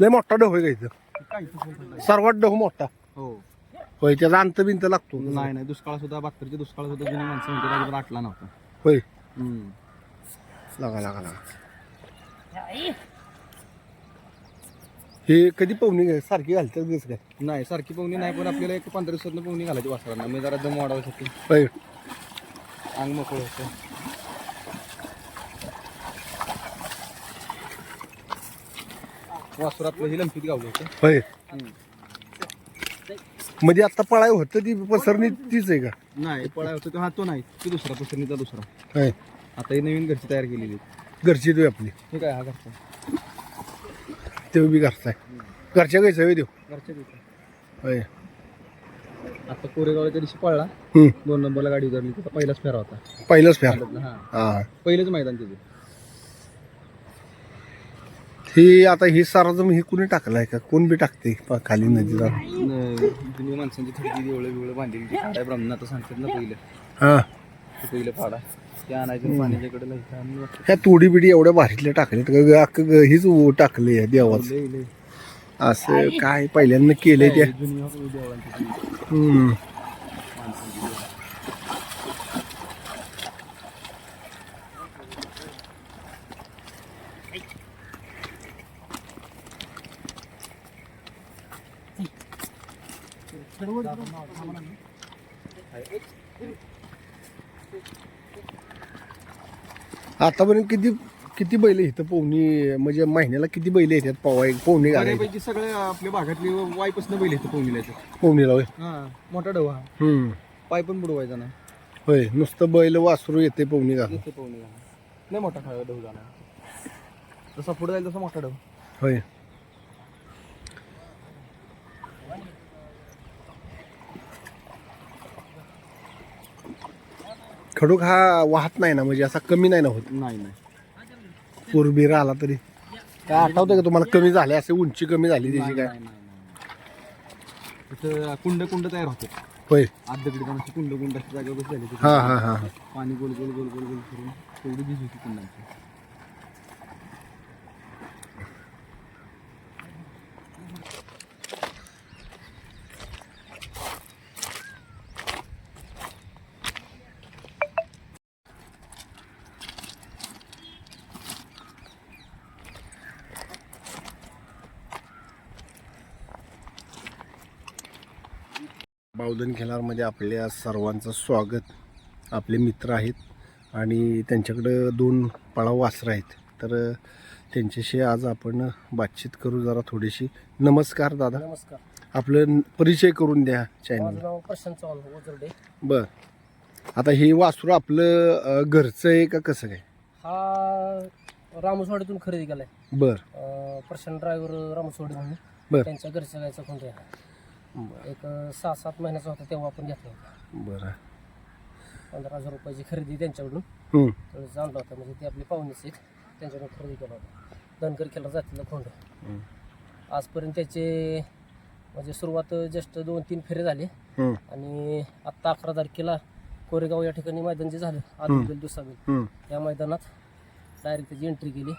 लय मोठा डह होय का इथं? सर्वात डह मोठा. हो. होय त्याचा अंत बिंत लागतो. नाही नाही दुष्काळ सुद्धा बहात्तरचे दुष्काळ सुद्धा जुनी माणसं म्हणते अजिबात आटला नव्हता. होय. हम्म. लागा लागा लागा. हे कधी पवनी घ्या सारखी घालतात कसं काय नाही सारखी पोहणी नाही पण आपल्याला एक पंधरा दिवसात पोहणी घालायची वासरांना. मी जरा दम वाढवायसाठी होय. अंग मोकळं होतं. वासर आपलं ही लंपीत गावलं होतं. होय. म्हणजे आता पळाय होतं ती पसरणी तीच आहे का? नाही पळा होतं तो हा तो नाही. तो दुसरा पसरणीचा दुसरा. होय. आता ही नवीन घरची तयार केलेली घरची देऊ आपली. हे काय हा घरचा? ते बी घरचाय घरच्या गायचं होय देऊ? घरच्या होय. आता कोरेगावच्या दिवशी पळला. हम्म. दोन नंबरला गाडी उतरली. तिथं पहिलाच फेरा होता. पहिलंच फेर. हा. हा. पहिलेच मैदान तिथे. ही आता ही साराजम ही कुणी टाकलाय का? कोण बी टाकते प- खाली नदीला? जुनी माणसांची थडकी देवळं बिवळं बांधलेली ती फाड्या ब्रह्मनाथ सांगतात ना पहिलं. हा. ते पहिलं फाडा. ते आणायचं पाण्याच्या कडे लायचं आणि ह्या तोडी बिडी एवढ्या भारीतल्या टाकल्यात अख्खं ग- हीच उ- टाकली आहे देवाच. लय- लय. असं काय पहिल्यांदा केलंय त्या जुनी हम्म. आतापर्यंत किती किती बैल इथं पोहणी? म्हणजे महिन्याला किती बैल येतात पवाय पोहणी घालायची बऱ्यापैकी सगळे आपल्या भागातली वाईपासून बैल येतं पोहणीला येतं पोहणीला होय. हा मोठा डवा. हम्म. पाय पण बुडवायचा नाही होय नुसतं बैल वासरू येते पोहणी घालून येते पोहणी नाही मोठा डव जाणार जसा पुढे जाईल तसा मोठा डव. होय. खडूक हा वाहत नाही ना म्हणजे असा कमी नाही ना होत. नाही नाही. पूर्वीरा आला तरी. काय आठवतं का तुम्हाला? कमी झाले असे उंची कमी झाली त्याची काय? नाही, नाही, नाही. इथं कुंड कुंड तयार होते. होय. अशी कुंड कुंड अशी जागेवर बसलेली तिथे. हा हा हा हा. पाणी गोल गोल गोल गोल गोल करून तेवढी भिज होती कुंडाची. बावधन खेळामध्ये आपल्या सर्वांचं स्वागत. आपले मित्र आहेत आणि त्यांच्याकडं दोन पळाव वासरं आहेत. तर त्यांच्याशी आज आपण बातचीत करू जरा थोडीशी. नमस्कार दादा. नमस्कार. आपलं परिचय करून द्या चॅनल नाव प्रशांत चव्हाण बर. आता हे वासरू आपलं अं, घरचं आहे का कसं काय? हा रामसवाडीतून खरेदी केलाय. बर. अं, प्रशांत ड्रायव्हर रामसवाडी म्हणून. बर. त्यांच्या घरच्या गायचा कोणता एक सहा सात महिन्याचा होता तेव्हा आपण घेतला होता. बरं. पंधरा हजार रुपयाची खरेदी त्यांच्याकडून. हम्म. त्यावेळेस आणला होता म्हणजे ते आपले पाहुणेच आहेत त्यांच्याकडून खरेदी केला होता. धनकर केला जातीला खोंड. हम्म. आजपर्यंत त्याचे म्हणजे सुरुवात जस्ट दोन तीन फेरे झाले. हम्म. आणि आत्ता अकरा तारखेला कोरेगाव या ठिकाणी मैदान जे झालं आदिल दुसाबिल हम्म. या मैदानात डायरेक्ट त्याची एंट्री केली.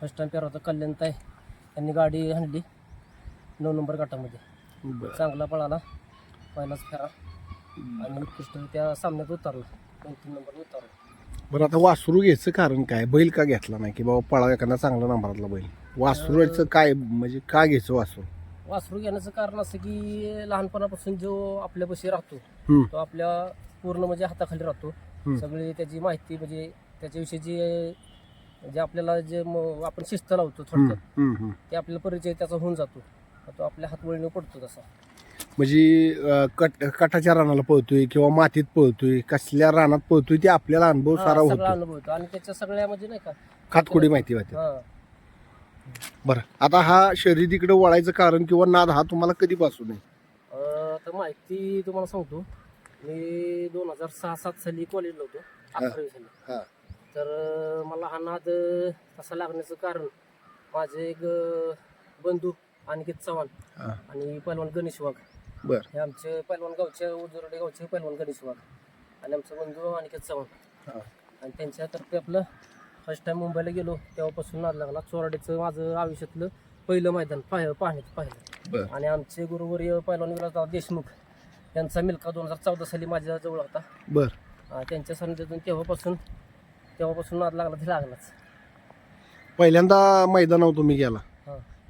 फर्स्ट टाइम पेर होता कल्याणताई. यांनी गाडी आणली. नऊ नंबर गटामध्ये. बरं. चांगला पळाला पहिलाच फेरा. आणि उत्कृष्ट त्या सामन्यात उतरला. दोन तीन नंबर उतरला. बरं आता वासरू घ्यायचं कारण काय? बैल का घेतला नाही? की बाबा पळा एखादा चांगला नंबरातला बैल. वासरूचं काय म्हणजे का घ्यायचं वासरू? वासरू घेण्याचं कारण असं की लहानपणापासून जो आपल्यापाशी राहतो हम्म. तो आपल्या पूर्ण म्हणजे हाताखाली राहतो. हम्म. सगळी त्याची माहिती म्हणजे त्याच्याविषयीची जे आपल्याला जे म- आपण शिस्त लावतो हम्म, थोडक्यात हम्म, हम्म. ते आपला परिचय त्याचा होऊन जातो. तो आपल्या हातवळीने पडतो तसा. म्हणजे अं, कट कटाच्या रानाला पळतोय किंवा मातीत पळतोय कसल्या रानात पळतोय ते आपल्याला अनुभव हा, सारा सगळा होतो. आणि त्याच्या सगळ्या म्हणजे नाही का खातखोडी माहिती होते हा. बरं आता हा शर्यतीकडे वळायचं कारण किंवा नाद हा तुम्हाला कधीपासून आहे? अं, तर माहिती तुम्हाला सांगतो. मी दोन हजार सहा सात साली कॉलेजला होतो. अकरावी साली. हा. तर अं, मला हा नाद अं, तसा लागण्याचं कारण माझे एक अं, बंधू अनिकेत चव्हाण हा. आणि पैलवान गणेश वाघ. बर. हे आमचे पैलवान गावचे उजरडे गावचे पैलवान गणेश वाघ. आणि आमचा बंधू अनिकेत चव्हाण. हा. आणि त्यांच्यातर्फे आपलं फर्स्ट टाइम मुंबईला गेलो तेव्हापासून नाद लागला चोराडीचं माझं आयुष्यातलं पहिलं मैदान पाह पाहण्यात पाहिलं. बरं. आणि आमचे गुरुवर्य पहिलवान विलासराव देशमुख यांचा मिल्का दोन हजार चौदा साली माझ्या जवळ होता. बर. अं, त्यांच्या सानिध्यातून तेव्हापासून तेव्हापासून नाद लागला ते लागलाच. पहिल्यांदा मैदानावर तुम्ही गेला.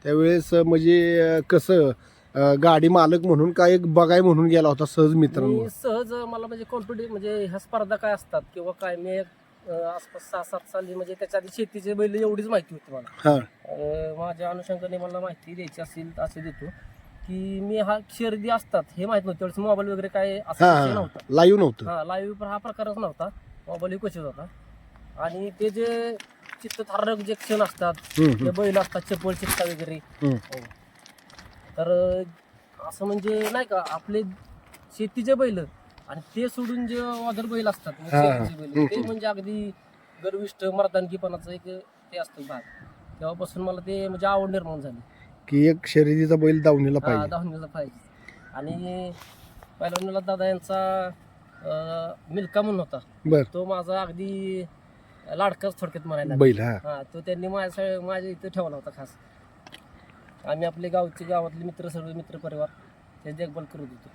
त्यावेळेस म्हणजे कसं अं, गाडी मालक म्हणून का एक बगाय म्हणून गेला होता सहज मित्रांनो? मी सहज मला म्हणजे कॉम्पिटिशन म्हणजे ह्या स्पर्धा काय असतात किंवा काय? मी एक, अं, आसपास सहा सात साली म्हणजे त्याच्या आधी शेतीचे बैल एवढीच माहिती होती मला. हा. अं, माझ्या अनुषंगाने मला माहिती द्यायची असेल असे देतो की मी हा शर्दी असतात हे माहीत नव्हतं. त्यावेळेस मोबाईल वगैरे काय हा असा विषय हा. नव्हता. लाईव्ह नव्हतं. हा लाईव्ह हा प्रकारच नव्हता. मोबाईल क्वचित होता. आणि ते जे चित्तथारक जे क्षण असतात हम्म, ते बैल असतात चप्पल चित्ता वगैरे हम्म. हो. तर असं म्हणजे नाही का आपले शेतीचे बैल आणि ते सोडून जे अदर बैल असतात म्हणजे हा, हा. शेतीचे बैल ते हम्म. म्हणजे अगदी गर्विष्ठ मर्दानकीपणाचं एक ते असतो भाग तेव्हापासून मला ते म्हणजे आवड निर्माण झाली की एक शर्यतीचा बैल दावणीला हा पाहिजे दावणीला पाहिजे आणि पहिला दादा यांचा अं, मिल्का म्हणून होता बर तो माझा अगदी लाडकाच थोडक्यात म्हणायला बैल हा. हा तो त्यांनी माझ्या माझ्या इथं ठेवला होता खास. आम्ही आपले गावचे गावातले मित्र सर्व मित्र परिवार ते देखभाल करत होतो.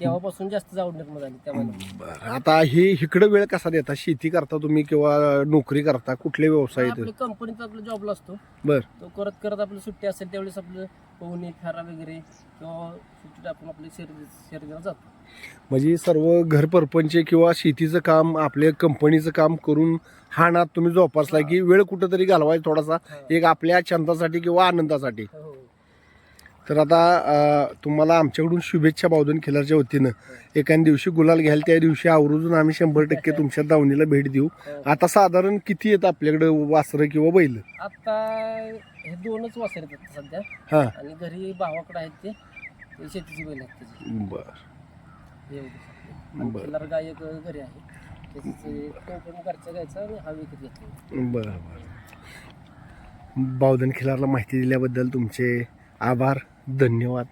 तेव्हापासून जास्त आवड निर्माण झाली त्या बैलाला. बरं. आता हे इकडं वेळ कसा देता? शेती करता तुम्ही किंवा नोकरी करता? कुठले व्यवसाय आहेत आपल्या कंपनीत आपला जॉबला असतो. बर. तो करत करत आपली सुट्टी असेल त्यावेळेस आपलं पोहणी फेरा वगैरे किंवा सुट्टी टाकून आपली शर्दी शर्दीला जातो. म्हणजे सर्व घर परपंच किंवा शेतीचं काम आपल्या कंपनीचं काम करून हा नाद तुम्ही जोपासला की वेळ कुठंतरी घालवायचा थोडासा हा. एक आपल्या छंदासाठी किंवा आनंदासाठी. हो. तर आता तुम्हाला आमच्याकडून शुभेच्छा बावधन खिलारच्या वतीनं. एखाद्या दिवशी गुलाल घ्याल त्या दिवशी आवर्जून आम्ही शंभर टक्के तुमच्या दावणीला भेट देऊ. हो. आता साधारण किती येतं आपल्याकडे वासरं किंवा बैल? आता हे दोनच वासर सध्या. हा. आणि घरी भावाकडे आहेत ते. शेतीची बैल आहेत बरं. गाय एक घरी आहे. त्याचे कोकण घरचं घ्यायचं आणि हा विकत घेतला. बरं बरं. बावधन खिलारला माहिती दिल्याबद्दल तुमचे आभार धन्यवाद.